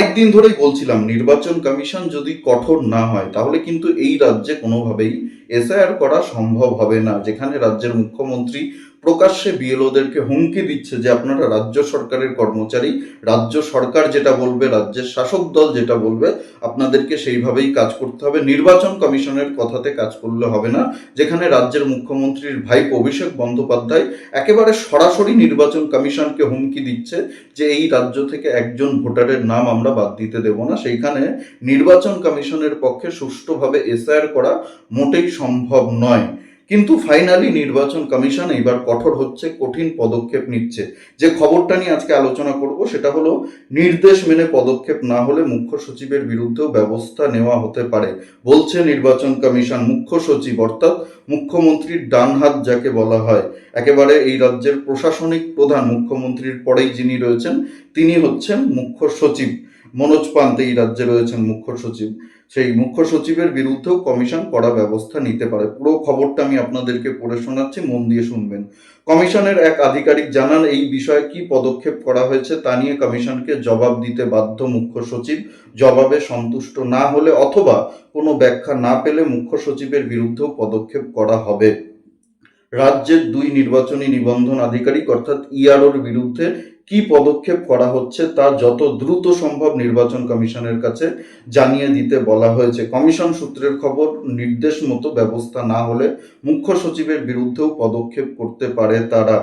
অনেক দিন ধরেই বলছিলাম, নির্বাচন কমিশন যদি কঠোর না হয়, তাহলে কিন্তু এই রাজ্যে কোনোভাবেই এসআইআর করা সম্ভব হবে না, যেখানে রাজ্যের মুখ্যমন্ত্রী প্রকাশ্যে বিএলওদেরকে হুমকি দিচ্ছে যে আপনারা রাজ্য সরকারের কর্মচারী, রাজ্য সরকার যেটা বলবে, রাজ্যের শাসক দল যেটা বলবে, আপনাদেরকে সেইভাবেই কাজ করতে হবে। নির্বাচন কমিশনের কথাতে কাজ করলে হবে না, যেখানে রাজ্যের মুখ্যমন্ত্রীর ভাই অভিষেক বন্দ্যোপাধ্যায় একেবারে সরাসরি নির্বাচন কমিশনকে হুমকি দিচ্ছে যে এই রাজ্য থেকে একজন ভোটারের নাম আমরা বাদ দিতে দেব না। সেইখানে নির্বাচন কমিশনের পক্ষে সুষ্ঠুভাবে এসআইআর করা মোটেই সম্ভব নয়। কিন্তু ফাইনালি নির্বাচন কমিশন এইবার কঠোর হচ্ছে, কঠিন পদক্ষেপ নিচ্ছে। যে খবরটা নিয়ে আজকে আলোচনা করব সেটা হলো, নির্দেশ মেনে পদক্ষেপ না হলে মুখ্য সচিবের বিরুদ্ধেও ব্যবস্থা নেওয়া হতে পারে, বলছে নির্বাচন কমিশন মুখ্য সচিব অর্থাৎ মুখ্যমন্ত্রীর ডান হাত যাকে বলা হয়। একেবারে এই রাজ্যের প্রশাসনিক প্রধান মুখ্যমন্ত্রীর পরেই যিনি রয়েছেন, তিনি হচ্ছেন মুখ্য সচিব। মনোজ পান্ত এই রাজ্যে রয়েছেন মুখ্য সচিব। সেই মুখ্য সচিবের বিরুদ্ধেও কমিশন কড়া ব্যবস্থা নিতে পারে। পুরো খবরটা আমি আপনাদেরকে পড়ে শোনাচ্ছি, মন দিয়ে শুনবেন। কমিশনের এক আধিকারিক জানান, এই বিষয়ে কি পদক্ষেপ করা হয়েছে তা নিয়ে কমিশনকে জবাব দিতে বাধ্য মুখ্য সচিব। জবাবে সন্তুষ্ট না হলে অথবা কোনো ব্যাখ্যা না পেলে মুখ্য সচিবের বিরুদ্ধেও পদক্ষেপ করা হবে। রাজ্যের দুই নির্বাচনী নিবন্ধন আধিকারিক অর্থাৎ ইআরওর বিরুদ্ধে কি পদক্ষেপ করা হচ্ছে তা যত দ্রুত সম্ভব নির্বাচন কমিশনের কাছে জানিয়ে দিতে বলা হয়েছে। কমিশন সূত্রের খবর, নির্দেশ মতো ব্যবস্থা না হলে মুখ্য সচিবের বিরুদ্ধেও পদক্ষেপ করতে পারে তারা।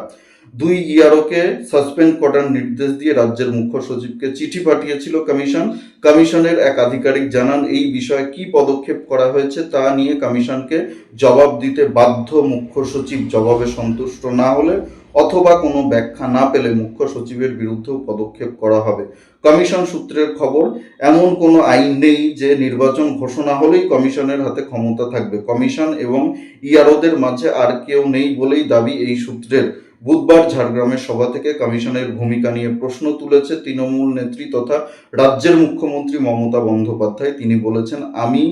দুই ইয়ারোকে সাসপেন্ড করার নির্দেশ দিয়ে রাজ্যের মুখ্য সচিবকে চিঠি পাঠিয়েছিল কমিশন। কমিশনের এক আধিকারিক জানান, এই বিষয়ে কি পদক্ষেপ করা হয়েছে তা নিয়ে কমিশনকে জবাব দিতে বাধ্য মুখ্য সচিব। জবাবে সন্তুষ্ট না হলে অথবা কোনো ব্যাখ্যা না পেলে মুখ্য সচিবের বিরুদ্ধেও পদক্ষেপ করা হবে। কমিশন সূত্রের খবর, এমন কোনো আইন নেই যে নির্বাচন ঘোষণা হলেই কমিশনের হাতে ক্ষমতা থাকবে। কমিশন এবং ইয়ারোদের মাঝে আর কেউ নেই বলেই দাবি এই সূত্রের। বুধবার ঝাড়গ্রামের সভা থেকে কমিশনের ভূমিকা নিয়ে প্রশ্ন তুলেছে তৃণমূল নেত্রী তথা রাজ্যের মুখ্যমন্ত্রী মমতা বন্দ্যোপাধ্যায়। তিনি বলেছেন, আমি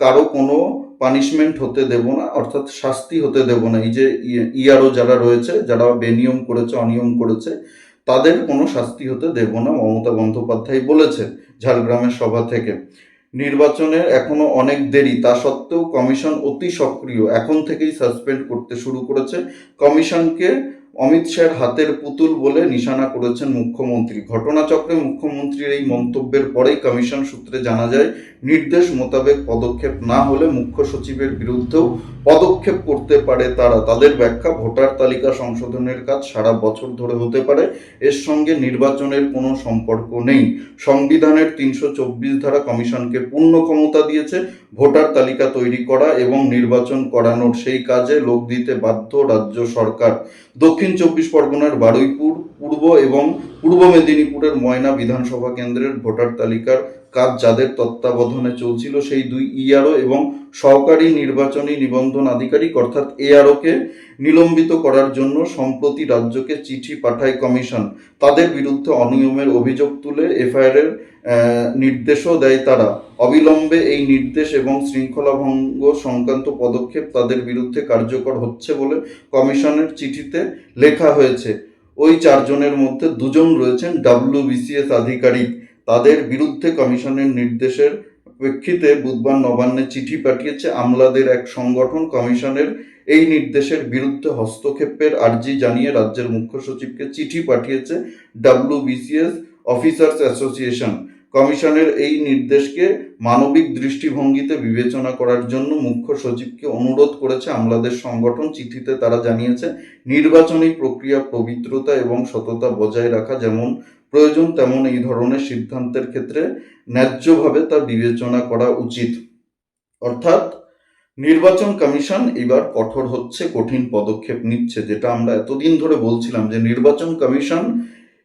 কারও কোনো পানিশমেন্ট হতে দেব না, অর্থাৎ শাস্তি হতে দেব না। এই যে ইয়ারও যারা রয়েছে, যারা বেনিয়ম করেছে, অনিয়ম করেছে, তাদের কোনো শাস্তি হতে দেব না, মমতা বন্দ্যোপাধ্যায় বলেছেন ঝাড়গ্রামের সভা থেকে। নির্বাচনের এখনও অনেক দেরি, তা সত্ত্বেও কমিশন অতি সক্রিয়। এখন থেকেই সাসপেন্ড করতে শুরু করেছে। কমিশনকে অমিত শাহের হাতের পুতুল বলে নিশানা করেছেন মুখ্যমন্ত্রী। ঘটনাচক্রে মুখ্যমন্ত্রীর এই মন্তব্যের পরেই কমিশন সূত্রে জানা যায়, নির্দেশ মোতাবেক পদক্ষেপ না হলে মুখ্য সচিবের বিরুদ্ধেও পদক্ষেপ করতে পারে তারা, তাদের ব্যাখ্যা ভোটার তালিকা সংশোধনের কাজ সারা বছর ধরে হতে পারে, এর সঙ্গে নির্বাচনের কোনো সম্পর্ক নেই। সংবিধানের তিনশো চব্বিশ ধারা কমিশনকে পূর্ণ ক্ষমতা দিয়েছে, ভোটার তালিকা তৈরি করা এবং নির্বাচন করানোর সেই কাজে লোক দিতে বাধ্য রাজ্য সরকার। দক্ষিণ চব্বিশ পরগনার বারুইপুর, পূর্ব এবং পূর্ব মেদিনীপুরের ময়না বিধানসভা কেন্দ্রের ভোটার তালিকার কাজ যাদের তত্ত্বাবধানে চলছিল, সেই দুই ইআরও এবং সহকারী নির্বাচনী নিবন্ধন আধিকারিক, অর্থাৎ এআরওকে নিলম্বিত করার জন্য সম্প্রতি রাজ্যকে চিঠি পাঠায় কমিশন। তাদের বিরুদ্ধে অনিয়মের অভিযোগ তুলে এফআইআর নির্দেশও দেয় তারা। অবিলম্বে এই নির্দেশ এবং শৃঙ্খলা ভঙ্গ সংক্রান্ত পদক্ষেপ তাদের বিরুদ্ধে কার্যকর হচ্ছে বলে কমিশনের চিঠিতে লেখা হয়েছে। ওই চারজনের মধ্যে দুজন রয়েছেন ডাব্লিউবিসিএস আধিকারিক। তাদের বিরুদ্ধে কমিশনের নির্দেশের প্রেক্ষিতে বুধবার নবান্নে চিঠি পাঠিয়েছে আমলাদের এক সংগঠন। কমিশনের এই নির্দেশের বিরুদ্ধে হস্তক্ষেপের আর্জি জানিয়ে রাজ্যের মুখ্য সচিবকে চিঠি পাঠিয়েছে ডাব্লিউবিসিএস অফিসার্স অ্যাসোসিয়েশন। কমিশনের এই নির্দেশকে মানবিক দৃষ্টিভঙ্গিতে বিবেচনা করার জন্য মুখ্য সচিবকে অনুরোধ করেছে আমলাদের সংগঠন। চিঠিতে তারা জানিয়েছে, নির্বাচনী প্রক্রিয়া পবিত্রতা এবং সততা বজায় রাখা যেমন প্রয়োজন তেমন এই ধরনের সিদ্ধান্তের ক্ষেত্রে ন্যায্যভাবে তা বিবেচনা করা উচিত। অর্থাৎ নির্বাচন কমিশন এবার কঠোর হচ্ছে, কঠিন পদক্ষেপ নিচ্ছে, যেটা আমরা এতদিন ধরে বলছিলাম যে নির্বাচন কমিশন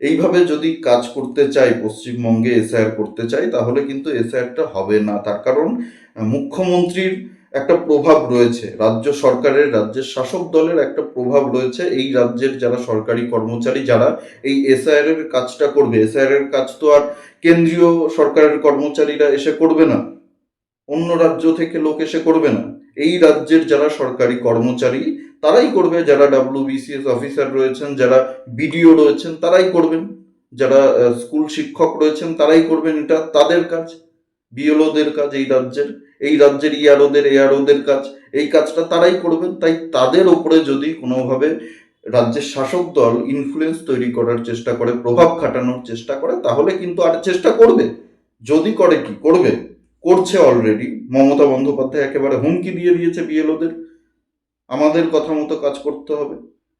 এইভাবে যদি কাজ করতে চাই পশ্চিমবঙ্গে এসআইআর করতে চাই তাহলে কিন্তু এসআইআরটা হবে না। তার কারণ, মুখ্যমন্ত্রীর একটা প্রভাব রয়েছে। রাজ্য সরকারের, রাজ্যের শাসক দলের একটা প্রভাব রয়েছে। এই রাজ্যের যারা সরকারি কর্মচারী, যারা এই এসআইআর এর কাজটা করবে এসআইআর এর কাজ তো আর কেন্দ্রীয় সরকারের কর্মচারীরা এসে করবে না। অন্য রাজ্য থেকে লোক এসে করবে না। এই রাজ্যের যারা সরকারি কর্মচারী, তারাই করবে। যারা ডাব্লিউবিসিএস অফিসার রয়েছেন, যারা বিডিও রয়েছেন, তারাই করবেন। যারা স্কুল শিক্ষক রয়েছেন, তারাই করবেন। এটা তাদের কাজ। বিএলওদের কাজ, এই রাজ্যের এই রাজ্যের ইয়ারোদের এআরওদের কাজ, এই কাজটা তারাই করবেন। তাই তাদের ওপরে যদি কোনোভাবে রাজ্যের শাসক দল ইনফ্লুয়েন্স তৈরি করার চেষ্টা করে, প্রভাব খাটানোর চেষ্টা করে, তাহলে কিন্তু আর চেষ্টা করবে। যদি করে কি? করবে। করছে অলরেডি মমতা বন্দ্যোপাধ্যায় একেবারে হুমকি দিয়ে দিয়েছে বিএলওদের। আমাদের কথা মতো কাজ করতে হবে।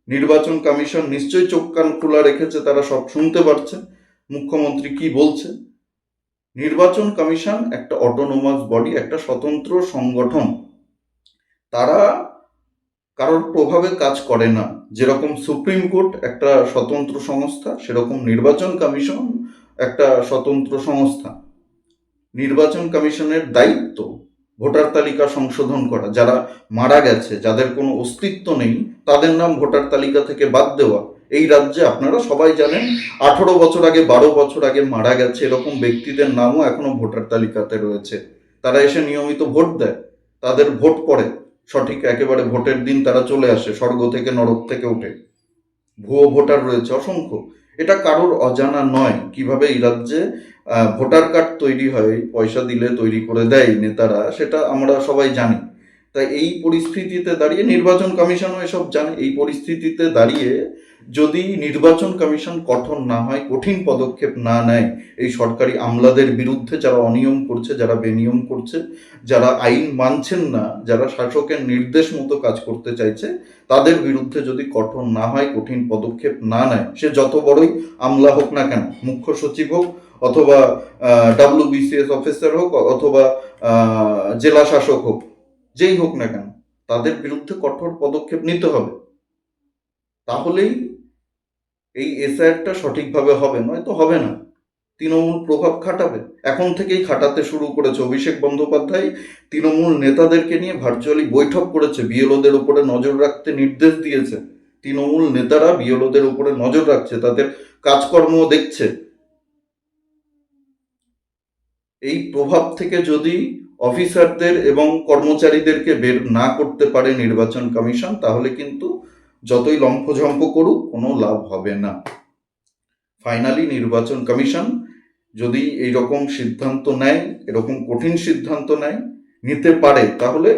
নির্বাচন কমিশন নিশ্চয়ই চোখ কান খোলা রেখেছে, তারা সব শুনতে পারছে। মুখ্যমন্ত্রী কি বলছে? নির্বাচন কমিশন একটা অটোনোমাস বডি একটা স্বতন্ত্র সংগঠন। তারা কারোর প্রভাবে কাজ করে না। যেরকম সুপ্রিম কোর্ট একটা স্বতন্ত্র সংস্থা, সেরকম নির্বাচন কমিশন একটা স্বতন্ত্র সংস্থা। নির্বাচন কমিশনের দায়িত্ব ভোটার তালিকা সংশোধন করা। যারা মারা গেছে, যাদের কোনো অস্তিত্ব নেই, তাদের নাম ভোটার তালিকা থেকে বাদ দেওয়া। এই রাজ্যে আপনারা সবাই জানেন, আঠারো বছর আগে, বারো বছর আগে মারা গেছে এরকম ব্যক্তিদের নামও এখনও ভোটার তালিকাতে রয়েছে। তারা এসে নিয়মিত ভোট দেয়, তাদের ভোট পড়ে, সঠিক একেবারে ভোটের দিন তারা চলে আসে, স্বর্গ থেকে নরক থেকে ওঠে ভুয়ো ভোটার রয়েছে, অসংখ্য। এটা কারোর অজানা নয়, কীভাবে এই রাজ্যে ভোটার কার্ড তৈরি হয় পয়সা দিলে তৈরি করে দেয় নেতারা, সেটা আমরা সবাই জানি। তাই এই পরিস্থিতিতে দাঁড়িয়ে নির্বাচন কমিশনও এসব জানে, এই পরিস্থিতিতে দাঁড়িয়ে যদি নির্বাচন কমিশন কঠোর না হয়, কঠিন পদক্ষেপ না নেয়, এই সরকারি আমলাদের বিরুদ্ধে যারা অনিয়ম করছে, যারা বেনিয়ম করছে, যারা আইন মানছেন না, যারা শাসকের নির্দেশ মতো কাজ করতে চাইছে, তাদের বিরুদ্ধে যদি কঠোর না হয়, কঠিন পদক্ষেপ না নেয়, সে যত বড়ই আমলা হোক না কেন, মুখ্য সচিব হোক অথবা ডাব্লিউবিসিএস অফিসার হোক অথবা জেলা শাসক হোক, যেই হোক না কেন, তাদের বিরুদ্ধে কঠোর পদক্ষেপ নিতে হবে। তাহলেই এই এসআইআরটা সঠিকভাবে হবে, নয়তো হবে না। তৃণমূল প্রভাব খাটাবে। এখন থেকেই খাটাতে শুরু করেছে অভিষেক বন্দ্যোপাধ্যায়। তৃণমূল নেতাদেরকে নিয়ে ভার্চুয়ালি বৈঠক করেছে। বিএলওদের উপরে নজর রাখতে নির্দেশ দিয়েছে। তৃণমূল নেতারা বিএলওদের উপরে নজর রাখছে, তাদের কাজকর্ম দেখছে। এই প্রভাব থেকে যদি অফিসারদের এবং কর্মচারীদেরকে বের না করতে পারে নির্বাচন কমিশন, তাহলে কিন্তু যতই লম্ফঝম্প করুক, কোনো লাভ হবে না। ফাইনালি নির্বাচন কমিশন যদি এই রকম সিদ্ধান্ত নেয়, এরকম কঠিন সিদ্ধান্ত নেয়, নিতে পারে, তাহলে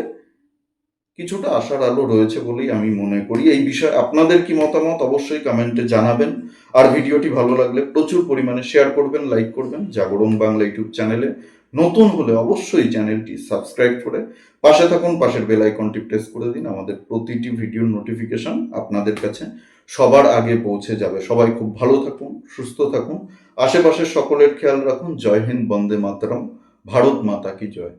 কিছুটা আশার আলো রয়েছে বলেই আমি মনে করি। এই বিষয়ে আপনাদের কি মতামত অবশ্যই কমেন্টে জানাবেন। আর ভিডিওটি ভালো লাগলে প্রচুর পরিমাণে শেয়ার করবেন লাইক করবেন। জাগরণ বাংলা ইউটিউব চ্যানেলে নতুন হলে অবশ্যই চ্যানেলটি সাবস্ক্রাইব করে পাশে থাকুন, পাশের বেল আইকনটি প্রেস করে দিন। আমাদের প্রতিটি ভিডিওর নোটিফিকেশন আপনাদের কাছে সবার আগে পৌঁছে যাবে। সবাই খুব ভালো থাকুন, সুস্থ থাকুন। আশেপাশের সকলের খেয়াল রাখুন। জয় হিন্দ, বন্দে মাতরম। ভারত মাতা কি জয়।